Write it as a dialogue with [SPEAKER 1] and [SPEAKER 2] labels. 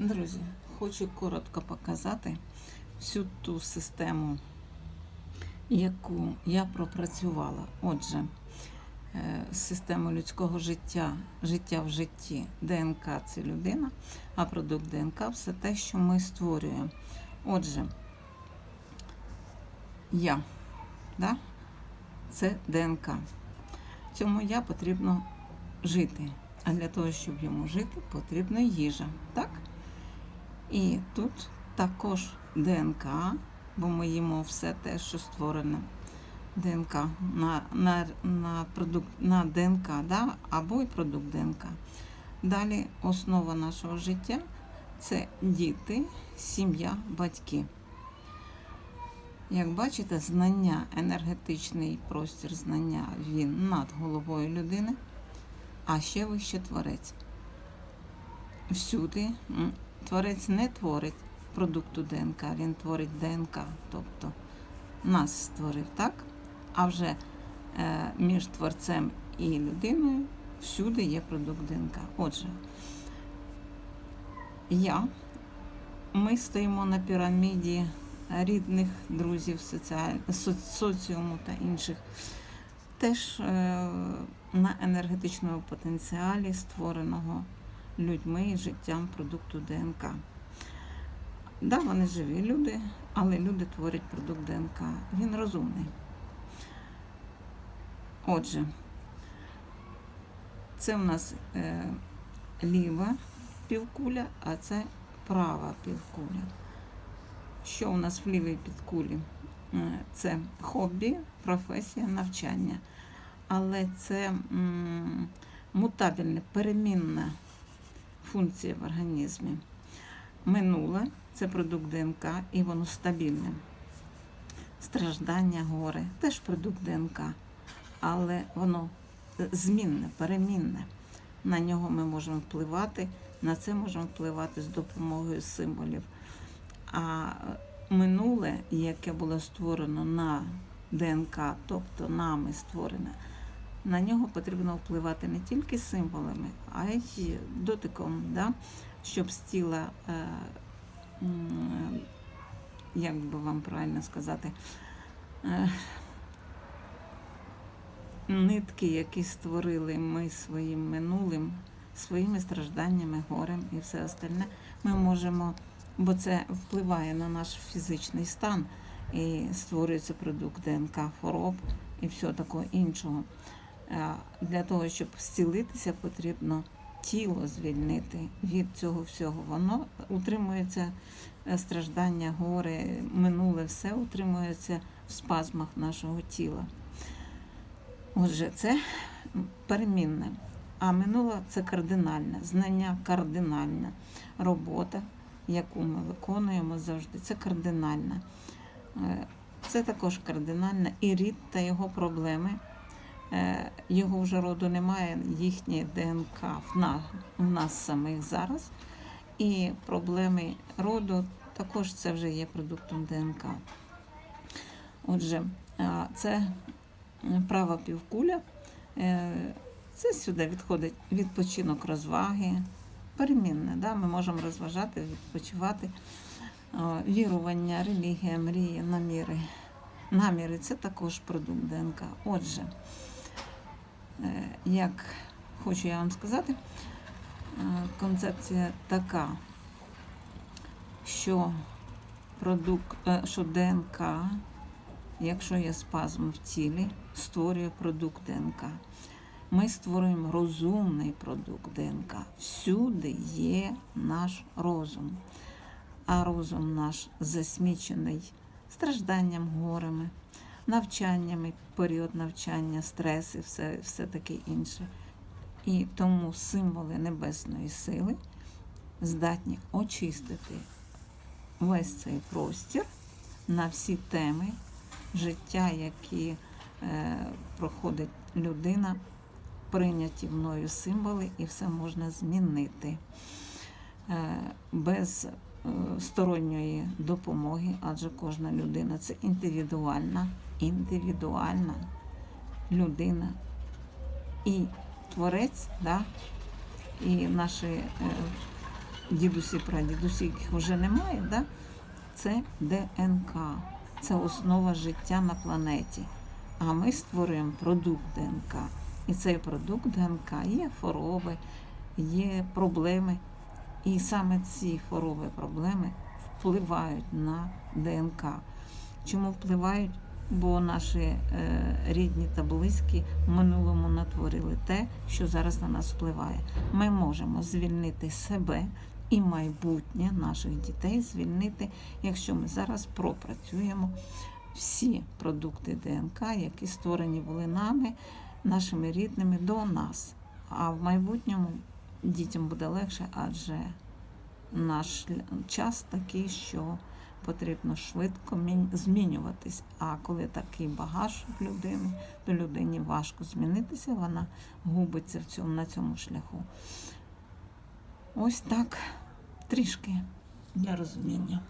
[SPEAKER 1] Друзі, хочу коротко показати всю ту систему, яку я пропрацювала. Отже, е, систему людського життя, життя в житті, ДНК це людина, а продукт ДНК все те, що ми створюємо. Отже, я, да? це ДНК. Цьому я потрібно жити. А для того, щоб йому жити, потрібна їжа. Так? І тут також ДНК, бо ми їмо все те, що створене. ДНК на на, на, продукт, на ДНК, да? або й продукт ДНК. Далі основа нашого життя це діти, сім'я, батьки. Як бачите, знання, енергетичний простір знання, він над головою людини, а ще вище творець. Всюди творець не творить продукту ДНК, він творить ДНК, тобто нас створив так, а вже е, між творцем і людиною всюди є продукт ДНК. Отже, я, ми стоїмо на піраміді рідних, друзів, соціаль... соц- соціуму та інших. Теж е, на енергетичному потенціалі, створеного людьми і життям продукту ДНК. Да, вони живі люди, але люди творять продукт ДНК. Він розумний. Отже, це в нас е, ліва півкуля, а це права півкуля. Що у нас в лівій підкулі? Е, Це хобі, професія, навчання. Але це м, мутабельна, перемінна функція в організмі. Минуле це продукт ДНК і воно стабільне. Страждання, горе теж продукт ДНК, але воно е, змінне, перемінне. На нього ми можемо впливати, на це можемо впливати з допомогою символів. А е, минуле, яке було створено на ДНК, тобто нами створене, на нього потрібно впливати не тільки символами, а й дотиком, да? щоб з тіла, е, як би вам правильно сказати, е, нитки, які створили ми своїм минулим, своїми стражданнями, горем і все остальне, ми можемо, бо це впливає на наш фізичний стан і створюється продукт ДНК хвороб і всього такого іншого. Е, Для того, щоб зцілитися, потрібно тіло звільнити від цього всього. Воно утримується е, страждання, горе, минуле все утримується в спазмах нашого тіла. Отже, це перемінне. А минуле це кардинальне, знання кардинальне, робота, яку ми виконуємо завжди, це кардинальна. Е, Це також кардинальна і рід та його проблеми. Е, Його вже роду немає, їхнє ДНК в нас, в нас самих зараз. І проблеми роду також це вже є продуктом ДНК. Отже, е, це права півкуля. Е, Це сюди відходить відпочинок розваги, перемінне. Да? Ми можемо розважати, відпочивати. Вірування, релігія, мрії, наміри. Наміри це також продукт ДНК. Отже, як хочу я вам сказати, е, концепція така, що продукт, е, що ДНК, якщо є спазм в тілі, створює продукт ДНК. Ми створюємо розумний продукт ДНК. Всюди є наш розум. А розум наш засмічений стражданням, горами, навчаннями, період навчання, стреси, все, все таке інше. І тому символи небесної сили здатні очистити весь цей простір на всі теми життя, які е, проходить людина, прийняті мною символи, і все можна змінити е, без е, сторонньої допомоги, адже кожна людина це індивідуальна, індивідуальна людина. І творець, да, і наші е, дідусі, прадідусі, яких вже немає, да? це ДНК, це основа життя на планеті. А ми створюємо продукт ДНК. І цей продукт ДНК є хвороби, є проблеми. І саме ці хвороби, проблеми впливають на ДНК. Чому впливають? Бо наші е, рідні та близькі в минулому натворили те, що зараз на нас впливає. Ми можемо звільнити себе і майбутнє наших дітей звільнити, якщо ми зараз пропрацюємо всі продукти ДНК, які створені були нами, нашими рідними до нас. А в майбутньому дітям буде легше, адже наш час такий, що потрібно швидко мін- змінюватись. А коли такий багаж в людини, то людині важко змінитися, вона губиться в цьому, на цьому шляху. Ось так трішки для розуміння.